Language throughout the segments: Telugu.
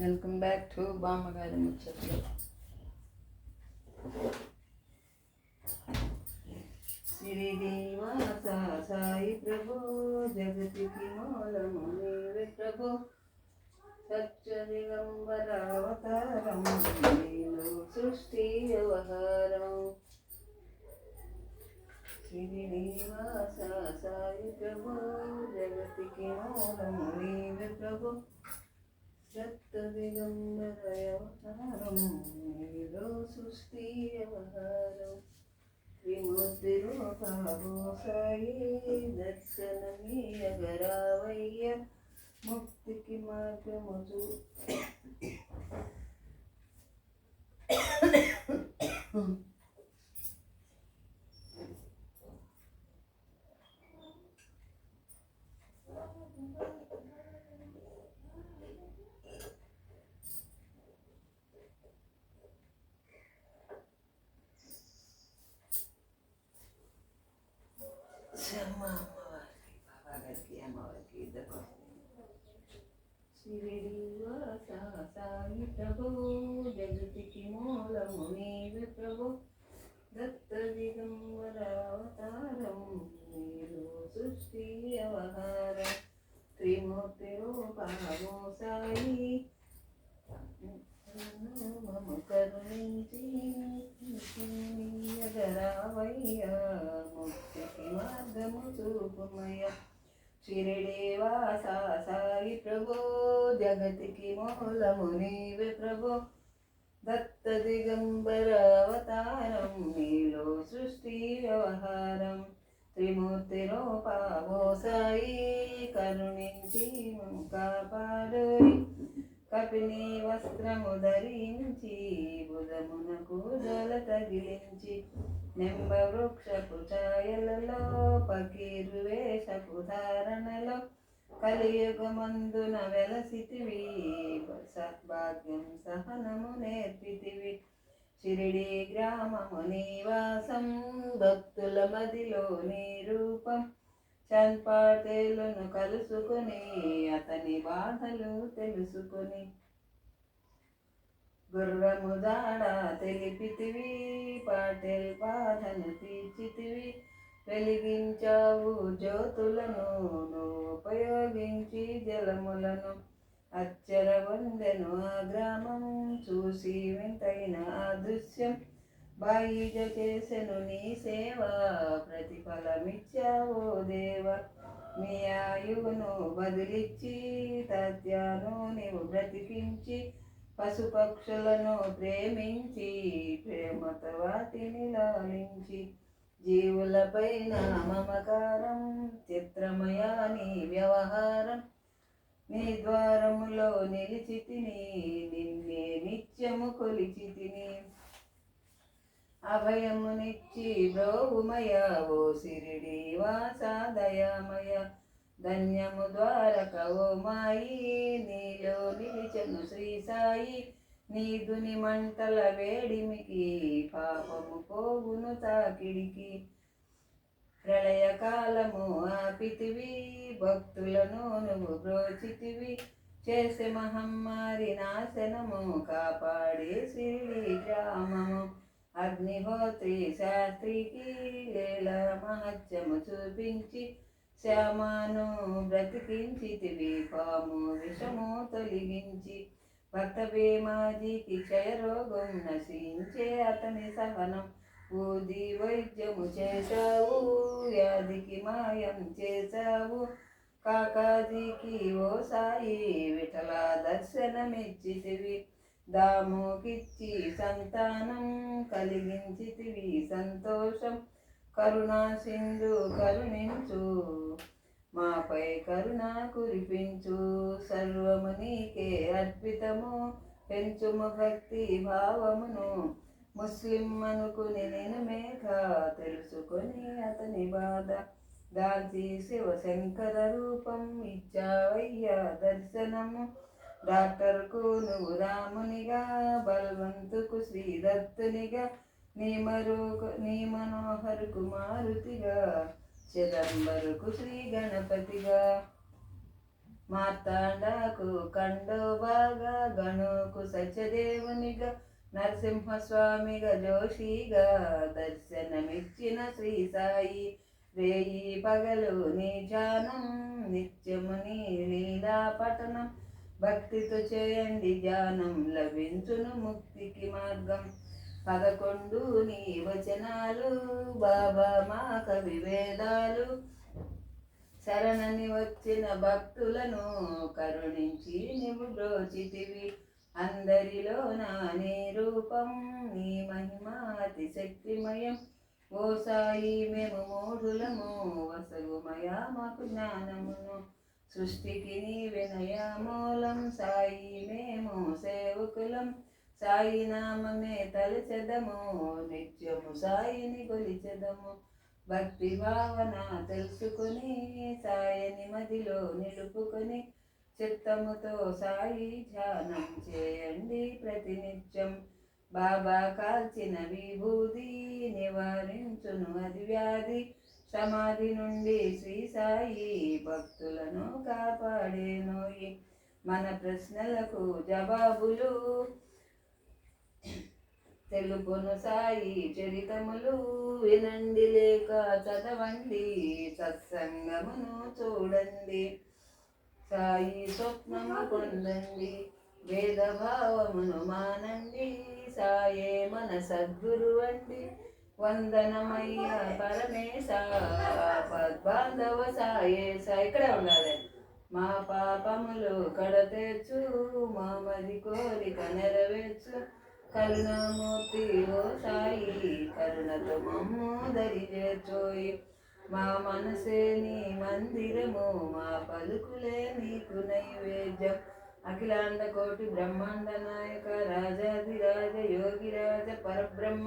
వెల్కమ్ బ్యాక్ టు బామ్మగారి ముచ్చట్లు. శ్రీనివాస సాయి ప్రభు జగతికి మూలము నీవే ప్రభు. సత్యదిగంబరావతారం నీలో సృష్టి వ్యవహారం. శ్రీనివాస సాయి ప్రభు జగతికి మూలము నీవే ప్రభు. దత్త దిగంబరవతారం నీలో సృష్టి వ్యవహారం విముక్తి రూపాభో సాయి దర్శనమీయగరావయ్య ముక్తికి మార్గము చూ ప్రభువు జగతికి మూలము నీవే ప్రభు. దత్త దిగంబరావతారం నీరు సృష్టి వ్యవహారం. త్రిమూర్తి రూపము సాయి. మమ కరుణించి ఎగరావయ్యా ముక్తికి మార్గము చూపుమయ్యా. షిరిడేవాస సాయి ప్రభు జగతికి మూలము నీవే ప్రభు. దత్త దిగంబర అవతారం నీలో సృష్టి వ్యవహారం. త్రిమూర్తి రూపావో సాయి కరుణించి కాపాడోరి కపిని వస్త్రము ధరించి బుధమునకు జల తగిలించి నింబ వృక్షపు ఛాయలలో పకీరు వేషపు ధారణలో కలియుగమందున వెలసితివి సద్భాగ్యం సహనము నేర్పితివి. షిరిడి గ్రామము నివాసం భక్తుల మదిలో నీ రూపం చంపాటేలను కలుసుకొని అతని బాధలు తెలుసుకొని. గుర్రము దాడ తెలిపితివి పాటెల్ బాధను తీర్చితివి. వెలిగించావు జ్యోతులను ఉపయోగించి జలములను. అచ్చర వందెను ఆ గ్రామం చూసి వింతైన ఆ దృశ్యం. బాయిజ చేసెను నీ సేవ ప్రతిఫలమిచ్చావో దేవ. నీ ఆయువును బదిలిచ్చి తత్యాను నీవు బ్రతికించి పశుపక్షులను ప్రేమించి ప్రేమతో వాటిని లాలించి జీవులపైన మమకారం చిత్రమయా నీ వ్యవహారం. నీ ద్వారములో నిలిచి తిని నిన్నే నిత్యము కొలిచి తిని అభయమునిచ్చి బ్రోవుమయ ఓ సిరిడి వాసా దయామయ. ధన్యము ద్వారక ఓ మాయి నీలో నిలిచను శ్రీ సాయి. నీదుని మంటల వేడిమికి పాపము పోగును తాకిడికి. ప్రళయకాలము ఆపితివి భక్తులను నువ్వు బ్రోచితివి. చేసే మహమ్మారి నాశనము కాపాడే సిరిడి గ్రామము. అగ్నిహోత్రి శాస్త్రికి లీల మహత్యము చూపించి శ్యామాను బ్రతికించితివి పాము విషము తొలగించి భక్త భీమాజీకి క్షయరోగం నశించే అతని సహనం. ఊది వైద్యము చేశావు వ్యాధికి మాయం చేశావు. కాకాజీకి ఓ సాయి విఠల దర్శనమిచ్చితివి. దాముకిచ్చి సంతానం కలిగించితివి సంతోషం. కరుణా సింధు కరుణించు మాపై కరుణ కురిపించు. సర్వము నీకే అర్పితము పెంచుము భక్తి భావమును. ముస్లిం అనుకుని నేను మేఘ తెలుసుకొని అతని బాధ. దాల్చి శివశంకర రూపం ఇచ్చావయ్యా దర్శనము. డాక్టర్కు నువ్వు రామునిగా బల్వంతుకు శ్రీదత్తునిగా నీ మరో నీ మనోహరుకు మారుతిగా చిదంబరుకు శ్రీ గణపతిగా. మార్తాండకు కండోబాగా గణుకు సత్యదేవునిగా నరసింహస్వామిగా జోషిగా దర్శనమిచ్చిన శ్రీ సాయి. రేయి పగలు నీ జానం నిత్యము నీ లీలా పఠనం భక్తితో చేయండి ధ్యానం లభించును ముక్తికి మార్గం. పదకొండు నీ వచనాలు బాబా మా కవి వేదాలు. శరణని వచ్చిన భక్తులను కరుణించి నీవు బ్రోచితివి. అందరిలో నా నీ రూపం నీ మహిమాతి శక్తిమయం ఓ సాయి మేము మూఢులము వసగుమయా మాకు జ్ఞానమును. సృష్టికి నీ వినయ మూలం. సాయి మేము సేవకులం. సాయి నామమే తలచెదము. నిత్యము సాయిని కొలిచెదము భక్తి భావన తెలుసుకొని సాయని మదిలో నిలుపుకొని చిత్తముతో సాయి ధ్యానం చేయండి ప్రతినిత్యం. బాబా కాల్చిన విభూది నివారించును అది వ్యాధి. సమాధి నుండి శ్రీ సాయి భక్తులను కాపాడేనోయి మన ప్రశ్నలకు జవాబులు. తెలుపును సాయి చరితములు. వినండి లేక చదవండి సత్సంగమును చూడండి. సాయి స్వప్నము పొందండి వేదభావమును మానండి. సాయే మన సద్గురు అండి వందనమయ్య పరమేశ బాంధవ సాయేశ ఇక్కడ ఇక్కడే ఉండాలి. మా పాపములు కడతెచ్చు మా మది కోరిక నెరవేర్చు. కరుణామూర్తి ఓ సాయి కరుణతో మమ్ము దరి చేర్చోయి. మా మనసే నీ మందిరము మా పలుకులే నీకు నైవేద్యం. అఖిలాండ కోటి బ్రహ్మాండ నాయక రాజాధిరాజ యోగిరాజ పరబ్రహ్మ.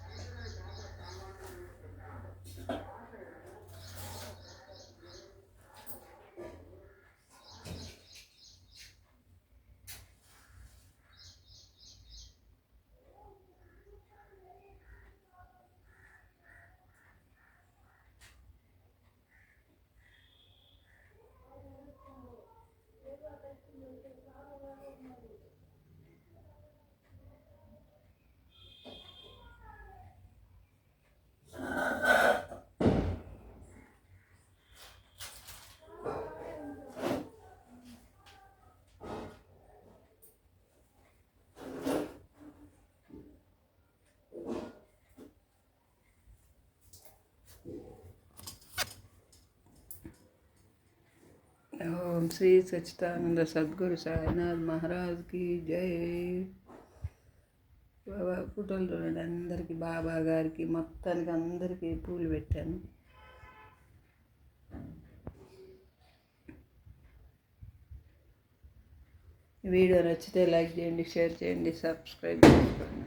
శ్రీ సచ్చిదానంద సద్గురు సాయినాథ్ మహారాజ్కి జై. బాబా ఫోటోలు చూడండి అందరికీ బాబా గారికి మొత్తానికి అందరికీ పూలు పెట్టాను. వీడియో నచ్చితే లైక్ చేయండి షేర్ చేయండి సబ్స్క్రైబ్ చేసుకోండి.